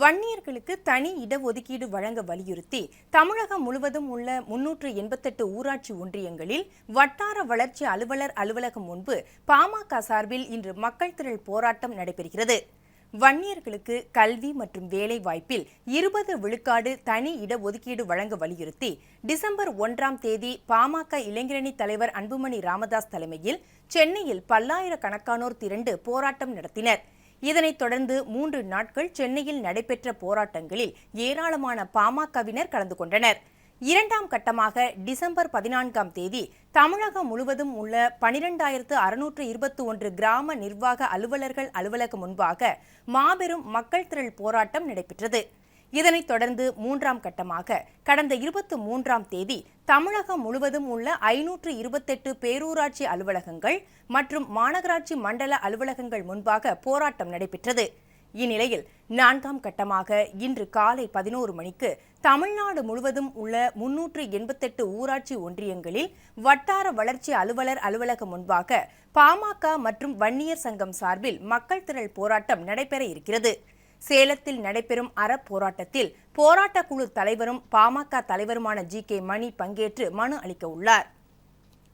வன்னியர்களுக்கு தனி இடஒதுக்கீடு வழங்க வலியுறுத்தி தமிழகம் முழுவதும் உள்ள முன்னூற்று எண்பத்தெட்டு ஊராட்சி ஒன்றியங்களில் வட்டார வளர்ச்சி அலுவலர் அலுவலகம் முன்பு பாமக சார்பில் இன்று மக்கள் திரள் போராட்டம் நடைபெறுகிறது. வன்னியர்களுக்கு கல்வி மற்றும் வேலை வாய்ப்பில் இருபது விழுக்காடு தனி இடஒதுக்கீடு வழங்க வலியுறுத்தி டிசம்பர் ஒன்றாம் தேதி பாமக இளைஞரணி தலைவர் அன்புமணி ராமதாஸ் தலைமையில் சென்னையில் பல்லாயிரக்கணக்கானோர் திரண்டு போராட்டம் நடத்தினர். இதனைத் தொடர்ந்து மூன்று நாட்கள் சென்னையில் நடைபெற்ற போராட்டங்களில் ஏராளமான பாமகவினர் கலந்து கொண்டனர். இரண்டாம் கட்டமாக டிசம்பர் பதினான்காம் தேதி தமிழகம் முழுவதும் உள்ள பனிரெண்டாயிரத்து அறுநூற்று இருபத்தி ஒன்று கிராம நிர்வாக அலுவலர்கள் அலுவலகம் முன்பாக மாபெரும் மக்கள் திரள் போராட்டம் நடைபெற்றது. இதனைத் தொடர்ந்து மூன்றாம் கட்டமாக கடந்த இருபத்தி மூன்றாம் தேதி தமிழகம் முழுவதும் உள்ள ஐநூற்று இருபத்தெட்டு பேரூராட்சி அலுவலகங்கள் மற்றும் மாநகராட்சி மண்டல அலுவலகங்கள் முன்பாக போராட்டம் நடைபெற்றது. இந்நிலையில் நான்காம் கட்டமாக இன்று காலை பதினோரு மணிக்கு தமிழ்நாடு முழுவதும் உள்ள முன்னூற்று எண்பத்தெட்டு ஊராட்சி ஒன்றியங்களில் வட்டார வளர்ச்சி அலுவலர் அலுவலகம் முன்பாக பாமக மற்றும் வன்னியர் சங்கம் சார்பில் மக்கள் திரள் போராட்டம் நடைபெற இருக்கிறது. சேலத்தில் நடைபெறும் அறப்போராட்டத்தில் போராட்டக்குழு தலைவரும் பாமக தலைவருமான ஜி கே மணி பங்கேற்று மனு அளிக்க உள்ளார்.